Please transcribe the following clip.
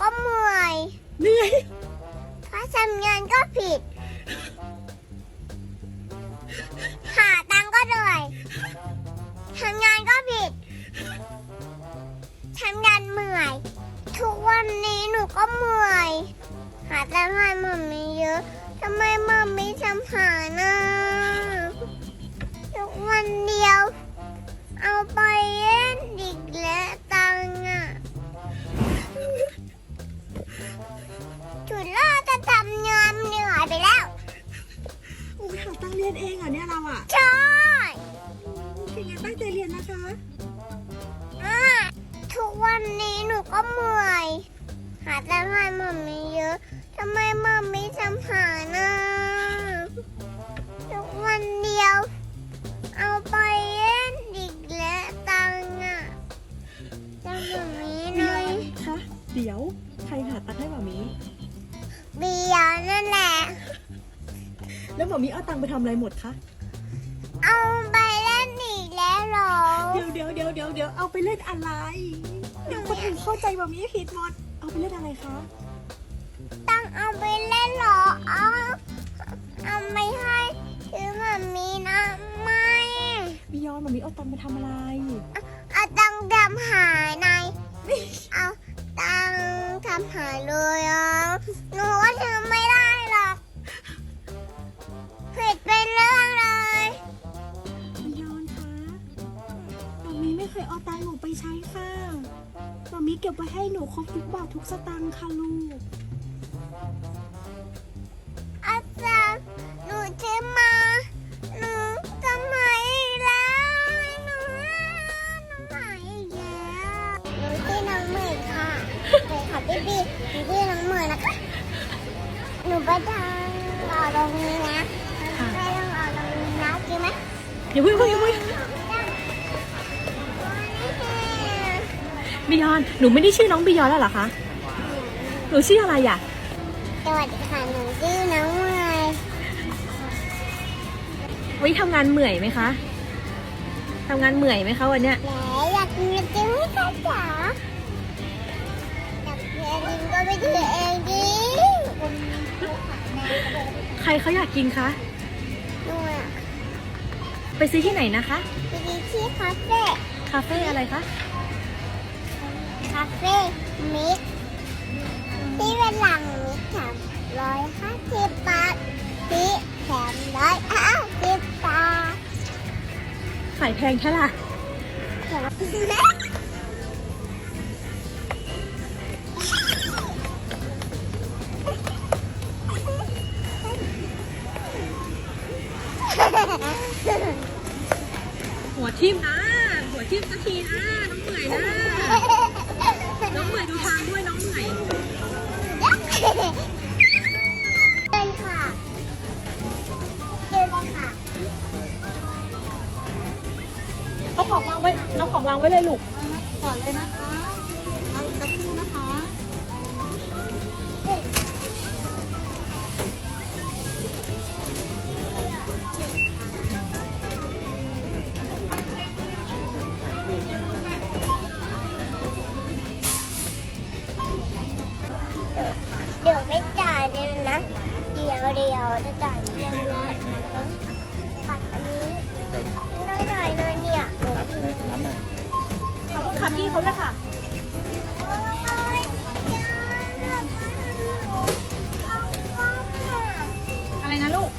ก็เมื่อยเหนื่อยถ้าทำงานก็ผิด หาตังค์ก็เหนื่อยทำงานก็ผิดทำงานเมื่อย ทุกวันนี้หนูก็เมื่อย หาตังค์ให้มัมมี่เยอะทำไมมัมมี่ทำหานะ ตั้งใจเรียนนะคะอะทุกวันนี้หนูก็เมื่อย หาแต่ให้มัมมี่เยอะทำไมมัมมี่ทำหานะทุกวันเดียว เอาไปเล่นอีกแล้วตังค์อะจะมัมมี่หน่อยคะเดี๋ยวใครหาตังค์ให้หมามีเบียร์นั่นแหละ แล้วหมามีเอาตังค์ไปทำอะไรหมดคะ หรอ เดี๋ยวเดี๋ยวเดี๋ยวเดี๋ยวเดี๋ยวเอาไปเล่นอะไร เดี๋ยวคนอื่นเข้าใจหมามีผิดหมด เอาไปเล่นอะไรคะ ตั้งเอาไปเล่นเหรอ เอาเอา เก็บไว้ให้หนูครบทุกบาททุกสตางค์ค่ะลูก อาจารย์หนูจะมา หนูจะมาอีกแล้วหนูหนูมาอีกแล้วหนูที่น้องเหมยค่ะไปค่ะพี่บีหนูที่น้องเหมยนะคะ หนูไปทางรอตรงนี้นะไปทางรอตรงนี้นะจริงไหมอย่าเพิ่งอย่าเพิ่ง บิยอน หนูไม่ได้ชื่อน้องบิยอนแล้วเหรอคะ หนูชื่ออะไรอะ สวัสดีค่ะ หนูชื่อน้องเหมยวันนี้ทำงานเหนื่อยไหมคะทำงานเหนื่อยไหมคะวันเนี้ยแล้วอยากกินไอติมไหมคะจ๋าอยากกินไอติมก็ไปถือเองดิใครเขาอยากกินคะ หนูอะไปซื้อที่ไหนนะคะ ไปดีที่คาเฟ่ คาเฟ่อะไรคะ คาเฟ่มิกที่เป็นหลังมิกแถมร้อยห้าสิบบาทที่แถมร้อยห้าสิบบาทขายแพงแค่ล่ะแถมๆหัวทิ่มนะ หัวทิ่มสักทีนะ น้องเหนื่อยนะน้ องเหนื่อยดูทางด้วยน้องเหนื่อยเลยค่ะเจอเลยค่ะเอาของวางไว้เอาของวางไว้เลยลูก ก่อนเลยนะคะเอาสักครู่นะคะ เดี๋ยวเดี๋ยวจะจ่ายเงินแล้วผัดอันนี้น้อยหน่อยเลยเนี่ยขอบคุณค่ะพี่เขาเลยค่ะอะไรนะลูก